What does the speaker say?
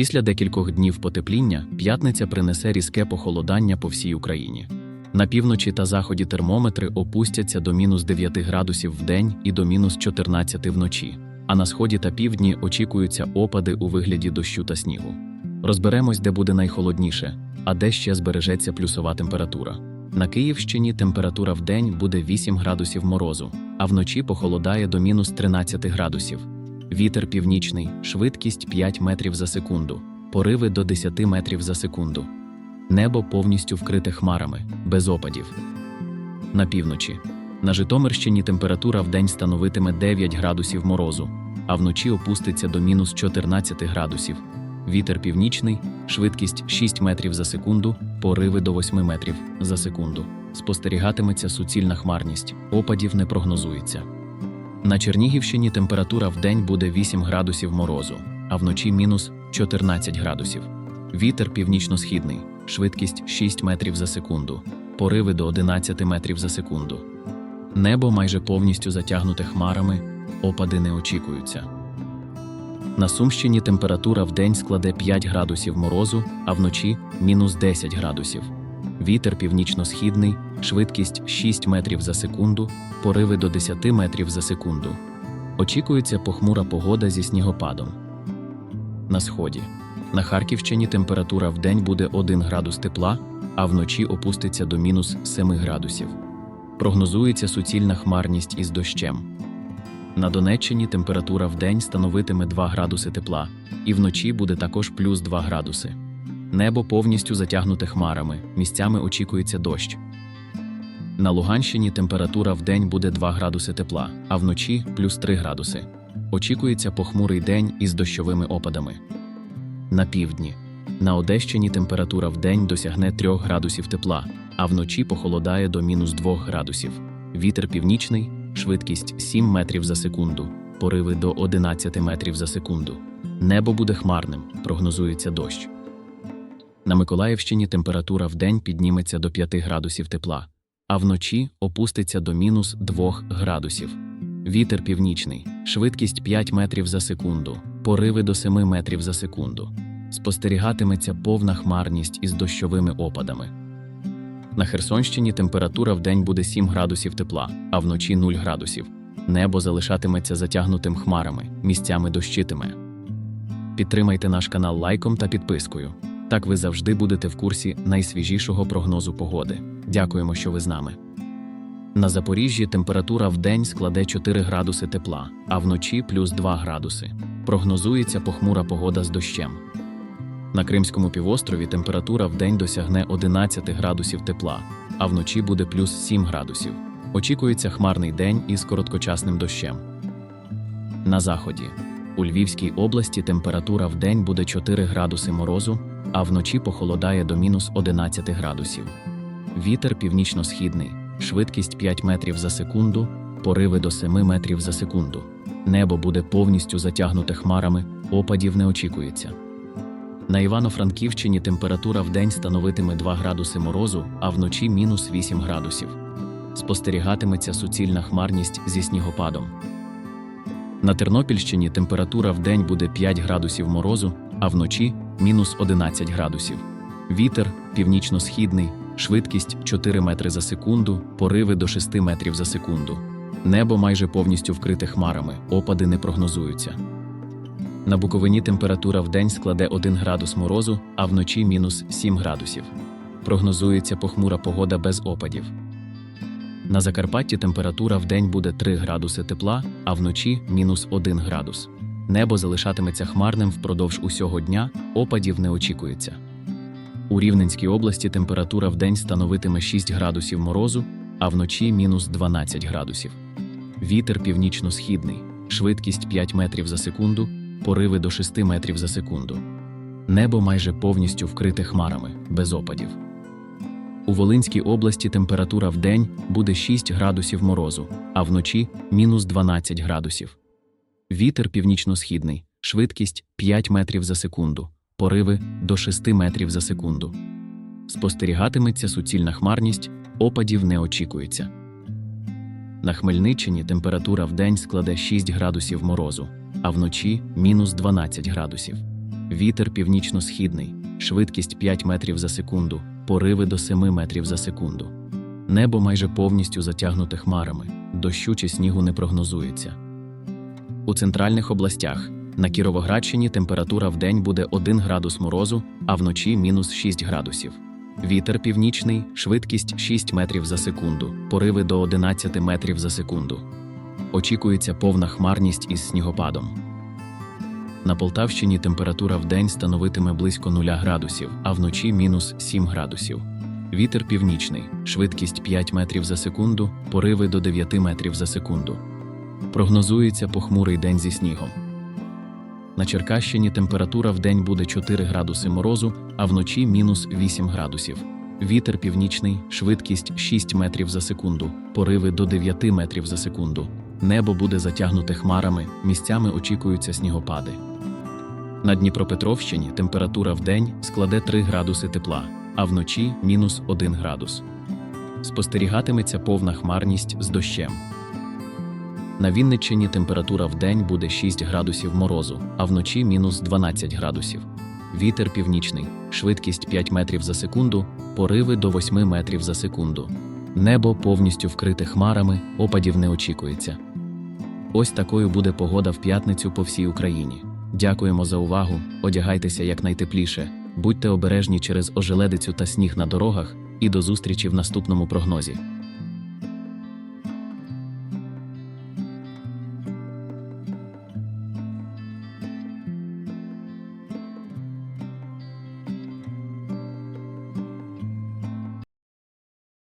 Після декількох днів потепління п'ятниця принесе різке похолодання по всій Україні. На півночі та заході термометри опустяться до мінус 9 градусів в день і до мінус 14 вночі. А на сході та півдні очікуються опади у вигляді дощу та снігу. Розберемось, де буде найхолодніше, а де ще збережеться плюсова температура. На Київщині температура в день буде 8 градусів морозу, а вночі похолодає до мінус 13 градусів. Вітер північний, швидкість 5 метрів за секунду, пориви до 10 метрів за секунду. Небо повністю вкрите хмарами, без опадів. На півночі. На Житомирщині температура вдень становитиме 9 градусів морозу, а вночі опуститься до мінус 14 градусів. Вітер північний, швидкість 6 метрів за секунду, пориви до 8 метрів за секунду. Спостерігатиметься суцільна хмарність, опадів не прогнозується. На Чернігівщині температура вдень буде 8 градусів морозу, а вночі мінус 14 градусів. Вітер північно-східний, швидкість 6 метрів за секунду, пориви до 11 метрів за секунду. Небо майже повністю затягнуте хмарами, опади не очікуються. На Сумщині температура вдень складе 5 градусів морозу, а вночі мінус 10 градусів. Вітер північно-східний, швидкість 6 метрів за секунду, пориви до 10 метрів за секунду. Очікується похмура погода зі снігопадом. На сході. На Харківщині температура вдень буде 1 градус тепла, а вночі опуститься до мінус 7 градусів. Прогнозується суцільна хмарність із дощем. На Донеччині температура вдень становитиме 2 градуси тепла, і вночі буде також плюс 2 градуси. Небо повністю затягнуте хмарами, місцями очікується дощ. На Луганщині температура вдень буде 2 градуси тепла, а вночі плюс 3 градуси. Очікується похмурий день із дощовими опадами. На півдні. На Одещині температура вдень досягне 3 градусів тепла, а вночі похолодає до мінус 2 градусів. Вітер північний, швидкість 7 метрів за секунду, пориви до 11 метрів за секунду. Небо буде хмарним, прогнозується дощ. На Миколаївщині температура вдень підніметься до 5 градусів тепла, а вночі опуститься до мінус 2 градусів. Вітер північний, швидкість 5 метрів за секунду, пориви до 7 метрів за секунду. Спостерігатиметься повна хмарність із дощовими опадами. На Херсонщині температура вдень буде 7 градусів тепла, а вночі 0 градусів. Небо залишатиметься затягнутим хмарами, місцями дощитиме. Підтримайте наш канал лайком та підпискою. Так ви завжди будете в курсі найсвіжішого прогнозу погоди. Дякуємо, що ви з нами. На Запоріжжі температура вдень складе 4 градуси тепла, а вночі плюс 2 градуси. Прогнозується похмура погода з дощем. На Кримському півострові температура вдень досягне 11 градусів тепла, а вночі буде плюс 7 градусів. Очікується хмарний день із короткочасним дощем. На заході. У Львівській області температура вдень буде 4 градуси морозу, а вночі похолодає до мінус 11 градусів. Вітер північно-східний, швидкість 5 метрів за секунду, пориви до 7 метрів за секунду. Небо буде повністю затягнуте хмарами, опадів не очікується. На Івано-Франківщині температура вдень становитиме 2 градуси морозу, а вночі мінус 8 градусів. Спостерігатиметься суцільна хмарність зі снігопадом. На Тернопільщині температура вдень буде 5 градусів морозу, а вночі мінус 11 градусів. Вітер північно-східний, швидкість 4 метри за секунду, пориви до 6 метрів за секунду. Небо майже повністю вкрите хмарами, опади не прогнозуються. На Буковині температура вдень складе 1 градус морозу, а вночі мінус 7 градусів. Прогнозується похмура погода без опадів. На Закарпатті температура вдень буде 3 градуси тепла, а вночі мінус 1 градус. Небо залишатиметься хмарним впродовж усього дня, опадів не очікується. У Рівненській області температура вдень становитиме 6 градусів морозу, а вночі мінус 12 градусів. Вітер північно-східний, швидкість 5 метрів за секунду, пориви до 6 метрів за секунду. Небо майже повністю вкрите хмарами, без опадів. У Волинській області температура вдень буде 6 градусів морозу, а вночі мінус 12 градусів. Вітер північно-східний, швидкість 5 метрів за секунду, пориви до 6 метрів за секунду. Спостерігатиметься суцільна хмарність, опадів не очікується. На Хмельниччині температура вдень складе 6 градусів морозу, а вночі мінус 12 градусів. Вітер північно-східний, швидкість 5 метрів за секунду, пориви до 7 метрів за секунду. Небо майже повністю затягнуте хмарами, дощу чи снігу не прогнозується. У центральних областях на Кіровоградщині температура в день буде 1 градус морозу, а вночі мінус 6 градусів. Вітер північний, швидкість 6 метрів за секунду, пориви до 11 метрів за секунду. Очікується повна хмарність із снігопадом. На Полтавщині температура в день становитиме близько 0 градусів, а вночі мінус 7 градусів. Вітер північний, швидкість 5 метрів за секунду, пориви до 9 метрів за секунду. Прогнозується похмурий день зі снігом. На Черкащині температура в день буде 4 градуси морозу, а вночі мінус 8 градусів. Вітер північний, швидкість 6 метрів за секунду, пориви до 9 метрів за секунду. Небо буде затягнуте хмарами, місцями очікуються снігопади. На Дніпропетровщині температура в день складе 3 градуси тепла, а вночі мінус 1 градус. Спостерігатиметься повна хмарність з дощем. На Вінниччині температура в день буде 6 градусів морозу, а вночі мінус 12 градусів. Вітер північний, швидкість 5 метрів за секунду, пориви до 8 метрів за секунду. Небо повністю вкрите хмарами, опадів не очікується. Ось такою буде погода в п'ятницю по всій Україні. Дякуємо за увагу, одягайтеся якнайтепліше, будьте обережні через ожеледицю та сніг на дорогах, і до зустрічі в наступному прогнозі.